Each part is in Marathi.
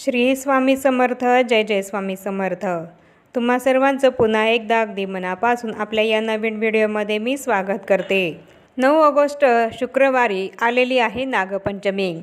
श्री स्वामी समर्थ जय जय स्वामी समर्थ. तुम्हा सर्वांचं पुन्हा एकदा अगदी मनापासून आपल्या या नवीन व्हिडिओमध्ये मी स्वागत करते. नऊ ऑगस्ट शुक्रवारी आलेली आहे नागपंचमी.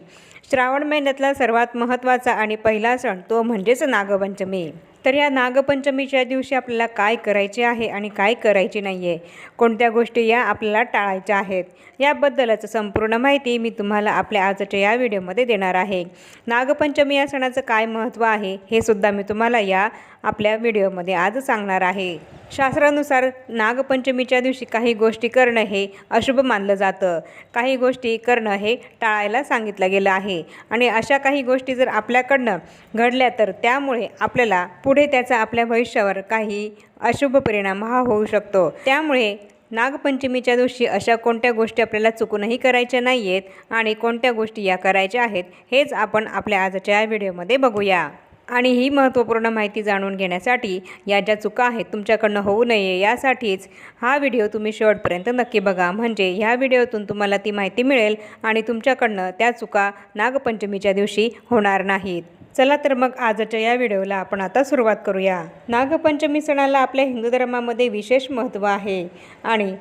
श्रावण महिन्यातला सर्वात महत्त्वाचा आणि पहिला सण तो म्हणजेच नागपंचमी. तर या नागपंचमीच्या दिवशी आपल्याला काय करायचे आहे आणि काय करायचे नाही आहे कोणत्या गोष्टी या आपल्याला टाळायच्या आहेत? याबद्दलच संपूर्ण माहिती मी तुम्हाला आपल्या आजच्या या व्हिडिओमध्ये देणार आहे. नागपंचमी या सणाचं काय महत्त्व आहे हे सुद्धा मी तुम्हाला या आपल्या व्हिडिओमध्ये आज सांगणार आहे. शास्त्रानुसार नागपंचमीच्या दिवशी काही गोष्टी करणं हे अशुभ मानलं जातं. काही गोष्टी करणं हे टाळायला सांगितलं गेलं आहे. आणि अशा काही गोष्टी जर आपल्याकडनं घडल्या तर त्यामुळे आपल्याला पुढे पुढे त्याचा आपल्या भविष्यावर काही अशुभ परिणाम हा होऊ शकतो. त्यामुळे नागपंचमीच्या दिवशी अशा कोणत्या गोष्टी आपल्याला चुकूनही करायच्या नाही आहेत आणि कोणत्या गोष्टी या करायच्या आहेत हेच आपण आपल्या आजच्या या व्हिडिओमध्ये बघूया. आणि ही महत्त्वपूर्ण माहिती जाणून घेण्यासाठी या ज्या चुका आहेत तुमच्याकडनं होऊ नये यासाठीच हा व्हिडिओ तुम्ही शेवटपर्यंत नक्की बघा. म्हणजे ह्या व्हिडिओतून तुम्हाला ती माहिती मिळेल आणि तुमच्याकडनं त्या चुका नागपंचमीच्या दिवशी होणार नाहीत. चला तर मग आजच्या या व्हिडिओला आपण आता सुरुवात करूया. नागपंचमी सणाला आपल्या हिंदू धर्मामध्ये विशेष महत्त्व आहे. आणि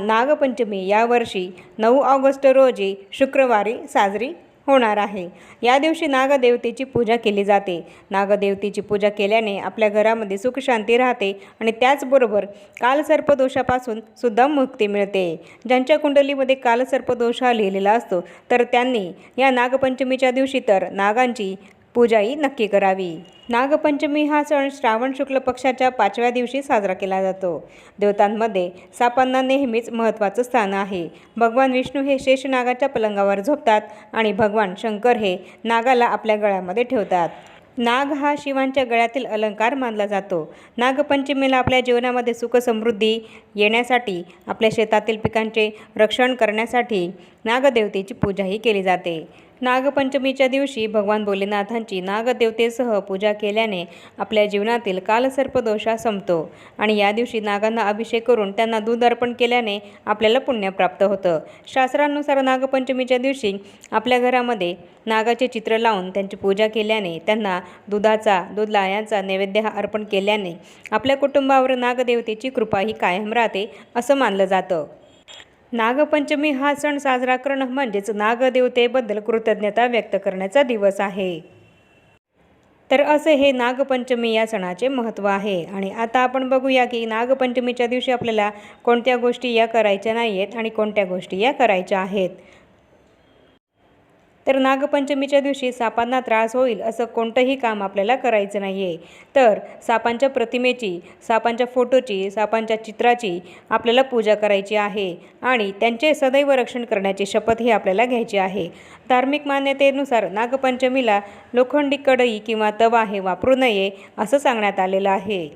नागपंचमी यावर्षी नऊ ऑगस्ट रोजी शुक्रवारी साजरी होणार आहे. या दिवशी नागदेवतेची पूजा केली जाते. नागदेवतेची पूजा केल्याने आपल्या घरामध्ये सुख शांती राहते आणि त्याचबरोबर कालसर्पदोषापासून सुद्धा मुक्ती मिळते. ज्यांच्या कुंडलीमध्ये कालसर्पदोष हा लिहिलेला असतो तर त्यांनी या नागपंचमीच्या दिवशी तर नागांची पूजाही नक्की करावी. नागपंचमी हा सण श्रावण शुक्ल पक्षाच्या पाचव्या दिवशी साजरा केला जातो. देवतांमध्ये सापांना नेहमीच महत्त्वाचं स्थान आहे. भगवान विष्णू हे शेष नागाच्या पलंगावर झोपतात आणि भगवान शंकर हे नागाला आपल्या गळ्यामध्ये ठेवतात. नाग हा शिवांच्या गळ्यातील अलंकार मानला जातो. नागपंचमीला आपल्या जीवनामध्ये सुख समृद्धी येण्यासाठी आपल्या शेतातील पिकांचे रक्षण करण्यासाठी नागदेवतेची पूजाही केली जाते. नागपंचमीच्या दिवशी भगवान भोलेनाथांची नागदेवतेसह पूजा केल्याने आपल्या जीवनातील कालसर्पदोषा संपतो आणि या दिवशी नागांना अभिषेक करून त्यांना दूध अर्पण केल्याने आपल्याला पुण्य प्राप्त होतं. शास्त्रानुसार नागपंचमीच्या दिवशी आपल्या घरामध्ये नागाचे चित्र लावून त्यांची पूजा केल्याने त्यांना दुधाचा दूध लायांचा नैवेद्य अर्पण केल्याने आपल्या कुटुंबावर नागदेवतेची कृपा ही कायम राहते असं मानलं जातं. नागपंचमी हा सण साजरा करणं म्हणजेच नागदेवतेबद्दल कृतज्ञता व्यक्त करण्याचा दिवस आहे. तर असे हे नागपंचमी या सणाचे महत्त्व आहे. आणि आता आपण बघूया की नागपंचमीच्या दिवशी आपल्याला कोणत्या गोष्टी या करायच्या नाही आहेत आणि कोणत्या गोष्टी या करायच्या आहेत. तर नागपंचमीच्या दिवशी सापांना त्रास होईल असं कोणतंही काम आपल्याला करायचं नाही आहे तर सापांच्या प्रतिमेची सापांच्या फोटोची सापांच्या चित्राची आपल्याला पूजा करायची आहे आणि त्यांचे सदैव रक्षण करण्याची शपथ ही आपल्याला घ्यायची आहे. धार्मिक मान्यतेनुसार नागपंचमीला लोखंडी कढई किंवा तवा हे वापरू नये असं सांगण्यात आलेलं आहे.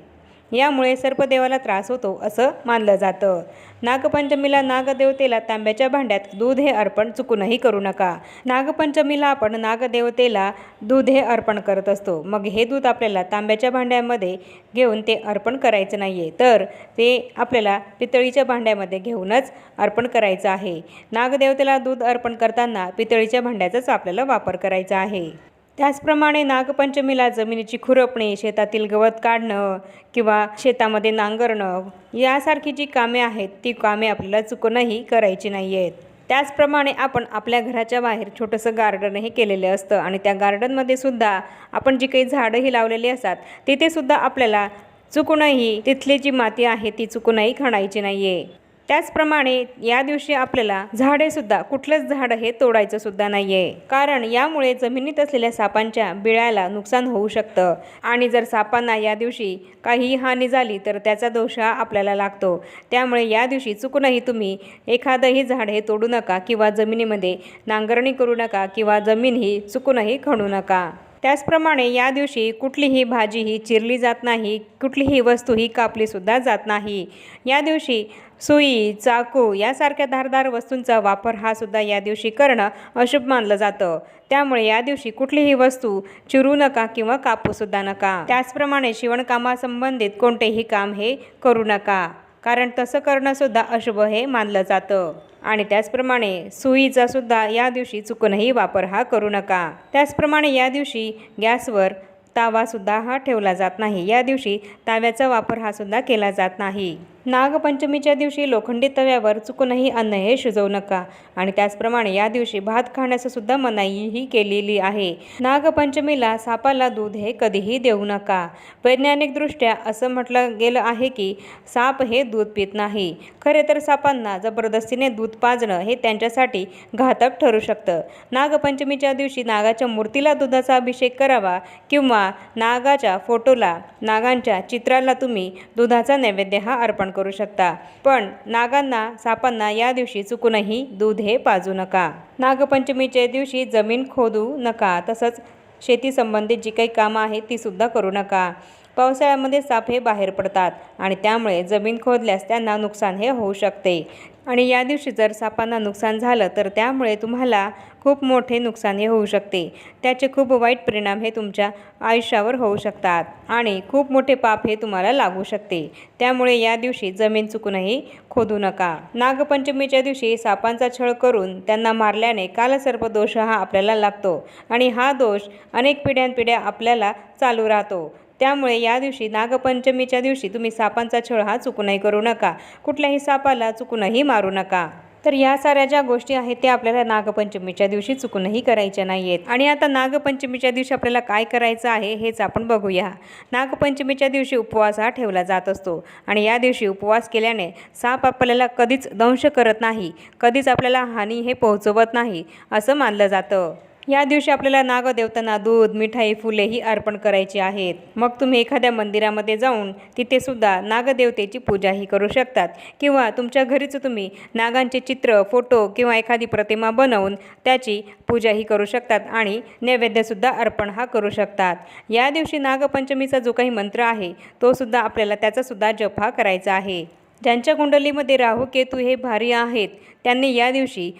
यामुळे सर्पदेवाला त्रास होतो असं मानलं जातं. नागपंचमीला नागदेवतेला तांब्याच्या भांड्यात दूध हे अर्पण चुकूनही करू नका. नागपंचमीला आपण नागदेवतेला दूध हे अर्पण करत असतो. मग हे दूध आपल्याला तांब्याच्या भांड्यामध्ये घेऊन ते अर्पण करायचं नाही आहे तर ते आपल्याला पितळीच्या भांड्यामध्ये घेऊनच अर्पण करायचं आहे. नागदेवतेला दूध अर्पण करताना पितळीच्या भांड्याचाच आपल्याला वापर करायचा आहे. त्याचप्रमाणे नागपंचमीला जमिनीची खुरपणी शेतातील गवत काढणं किंवा शेतामध्ये नांगरणं यासारखी जी कामे आहेत ती कामे आपल्याला चुकूनही करायची नाही आहेत त्याचप्रमाणे आपण आपल्या घराच्या बाहेर छोटंसं गार्डनही केलेलं असतं आणि त्या गार्डनमध्ये सुद्धा आपण जी काही झाडंही लावलेली असतात तिथे सुद्धा आपल्याला चुकूनही तिथली जी माती आहे ती चुकूनही खणायची नाही आहे त्याचप्रमाणे या दिवशी आपल्याला झाडेसुद्धा कुठलंच झाड हे तोडायचं सुद्धा नाही आहे कारण यामुळे जमिनीत असलेल्या सापांच्या बिळाला नुकसान होऊ शकतं. आणि जर सापांना या दिवशी काही हानी झाली तर त्याचा दोष हा आपल्याला लागतो. त्यामुळे या दिवशी चुकूनही तुम्ही एखादंही झाड हे तोडू नका किंवा जमिनीमध्ये नांगरणी करू नका किंवा जमीन ही चुकूनही खणू नका. त्याचप्रमाणे या दिवशी कुठलीही भाजी ही चिरली जात नाही कुठलीही वस्तू ही कापलीसुद्धा जात नाही. या दिवशी सुई चाकू यासारख्या धारदार वस्तूंचा वापर हा सुद्धा या दिवशी करणं अशुभ मानलं जातं. त्यामुळे या दिवशी कुठलीही वस्तू चिरू नका किंवा कापूसुद्धा नका. त्याचप्रमाणे शिवणकामासंबंधित कोणतेही काम हे करू नका कारण तसं करणंसुद्धा अशुभ हे मानलं जातं. आणि त्याचप्रमाणे सुईचा सुद्धा या दिवशी चुकूनही वापर हा करू नका. त्याचप्रमाणे या दिवशी गॅसवर तावासुद्धा हा ठेवला जात नाही. या दिवशी ताव्याचा वापर हा सुद्धा केला जात नाही. नागपंचमीच्या दिवशी लोखंडी तव्यावर चुकूनही अन्न हे शिजवू नका. आणि त्याचप्रमाणे या दिवशी भात खाण्याचं सुद्धा मनाईही केलेली आहे. नागपंचमीला सापाला दूध हे कधीही देऊ नका. वैज्ञानिकदृष्ट्या असं म्हटलं गेलं आहे की साप हे दूध पित नाही. खरे तर सापांना जबरदस्तीने दूध पाजणं हे त्यांच्यासाठी घातक ठरू शकतं. नागपंचमीच्या दिवशी नागाच्या मूर्तीला दुधाचा अभिषेक करावा किंवा नागाच्या फोटोला नागांच्या चित्राला तुम्ही दुधाचा नैवेद्य हा अर्पण करू शकता. पण नागांना सापांना या दिवशी चुकूनही दूध हे पाजू नका. नागपंचमीच्या दिवशी जमीन खोदू नका. तसंच शेतीसंबंधित जी काही कामं आहेत ती सुद्धा करू नका. पावसाळ्यामध्ये साप हे बाहेर पडतात आणि त्यामुळे जमीन खोदल्यास त्यांना नुकसान हे होऊ शकते. आणि या दिवशी जर सापांना नुकसान झालं तर त्यामुळे तुम्हाला खूप मोठे नुकसान हे होऊ शकते. त्याचे खूप वाईट परिणाम हे तुमच्या आयुष्यावर होऊ शकतात आणि खूप मोठे पाप हे तुम्हाला लागू शकते. त्यामुळे या दिवशी जमीन चुकूनही खोदू नका. नागपंचमीच्या दिवशी सापांचा छळ करून त्यांना मारल्याने कालसर्प दोष हा आपल्याला लागतो आणि हा दोष अनेक पिढ्यानपिढ्या आपल्याला चालू राहतो. त्यामुळे या दिवशी नागपंचमीच्या दिवशी तुम्ही सापांचा छळ हा चुकूनही करू नका. कुठल्याही सापाला चुकूनही मारू नका. तर या साऱ्या ज्या गोष्टी आहेत त्या आपल्याला नागपंचमीच्या दिवशी चुकूनही करायच्या नाही आहेत आणि आता नागपंचमीच्या दिवशी आपल्याला काय करायचं आहे हेच आपण बघूया. नागपंचमीच्या दिवशी उपवास हा ठेवला जात असतो. आणि या दिवशी उपवास केल्याने साप आपल्याला कधीच दंश करत नाही. कधीच आपल्याला हानी हे पोहोचवत नाही असं मानलं जातं. या दिवशी आपल्याला नागदेवतांना दूध मिठाई फुले ही अर्पण करायची आहेत. मग तुम्ही एखाद्या मंदिरामध्ये जाऊन तिथे सुद्धा नागदेवतेची पूजाही करू शकतात. किंवा तुमच्या घरीच तुम्ही नागांचे चित्र फोटो किंवा एखादी प्रतिमा बनवून त्याची पूजाही करू शकतात आणि नैवेद्यसुद्धा अर्पण हा करू शकतात. या दिवशी नागपंचमीचा जो काही मंत्र आहे तो सुद्धा आपल्याला त्याचासुद्धा जप हा करायचा आहे. ज्यांच्या कुंडलीमध्ये राहू केतू हे भारी आहेत त्यांनी या दिवशी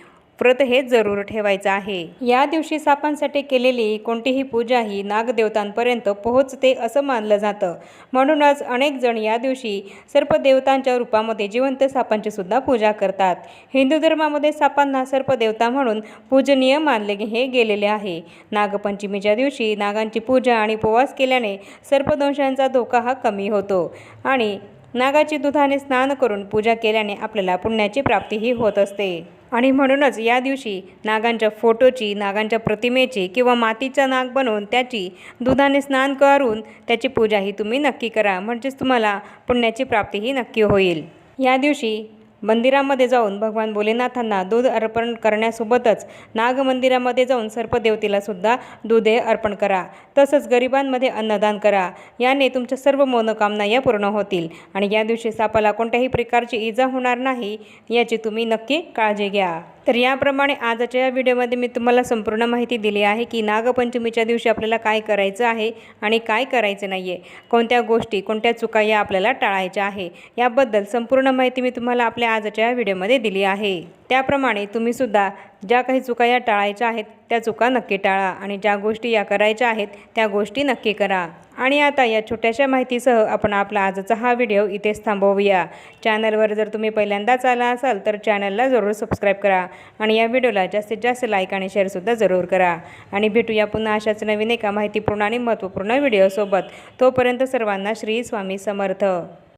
व्रत हे जरूर ठेवायचं आहे. या दिवशी सापांसाठी केलेली कोणतीही पूजा ही नागदेवतांपर्यंत पोहोचते असं मानलं जातं. म्हणूनच अनेक जण या दिवशी सर्पदेवतांच्या रूपामध्ये जिवंत सापांची सुद्धा पूजा करतात. हिंदू धर्मामध्ये सापांना सर्पदेवता म्हणून पूजनीय मानले हे गेलेले आहे. नागपंचमीच्या दिवशी नागांची पूजा आणि उपवास केल्याने सर्पदंशांचा धोका हा कमी होतो आणि नागाची दुधाने स्नान करून पूजा केल्याने आपल्याला पुण्याची प्राप्तीही होत असते. आणि म्हणूनच या दिवशी नागांच्या फोटोची नागांच्या प्रतिमेची किंवा मातीचा नाग बनवून त्याची दुधाने स्नान करून त्याची पूजाही तुम्ही नक्की करा. म्हणजेच तुम्हाला पुण्याची प्राप्तीही नक्की होईल. या दिवशी मंदिरामध्ये जाऊन भगवान भोलेनाथांना दूध अर्पण करण्यासोबतच नाग मंदिरामध्ये जाऊन सर्पदेवतेला सुद्धा दूध अर्पण करा. तसंच गरिबांमध्ये अन्नदान करा. याने तुमच्या सर्व मनोकामना या पूर्ण होतील. आणि या दिवशी सापाला कोणत्याही प्रकारची इजा होणार नाही याची तुम्ही नक्की काळजी घ्या. तर याप्रमाणे आजच्या या व्हिडिओमध्ये मी तुम्हाला संपूर्ण माहिती दिली आहे की नागपंचमीच्या दिवशी आपल्याला काय करायचं आहे आणि काय करायचं नाही आहे कोणत्या गोष्टी कोणत्या चुका या आपल्याला टाळायच्या आहे. याबद्दल संपूर्ण माहिती मी तुम्हाला आपल्या आजच्या या व्हिडिओमध्ये दिली आहे. त्याप्रमाणे तुम्हीसुद्धा ज्या काही चुका या टाळायच्या आहेत त्या चुका नक्की टाळा आणि ज्या गोष्टी या करायच्या आहेत त्या गोष्टी नक्की करा. आणि आता या छोट्याशा माहितीसह आपण आपला आजचा हा व्हिडिओ इथेच थांबवूया. चॅनलवर जर तुम्ही पहिल्यांदाच आला असाल तर चॅनलला जरूर सबस्क्राईब करा आणि या व्हिडिओला जास्तीत जास्त लाईक आणि शेअरसुद्धा जरूर करा. आणि भेटूया पुन्हा अशाच नवीन एका माहितीपूर्ण आणि महत्त्वपूर्ण व्हिडिओसोबत. तोपर्यंत सर्वांना श्री स्वामी समर्थ.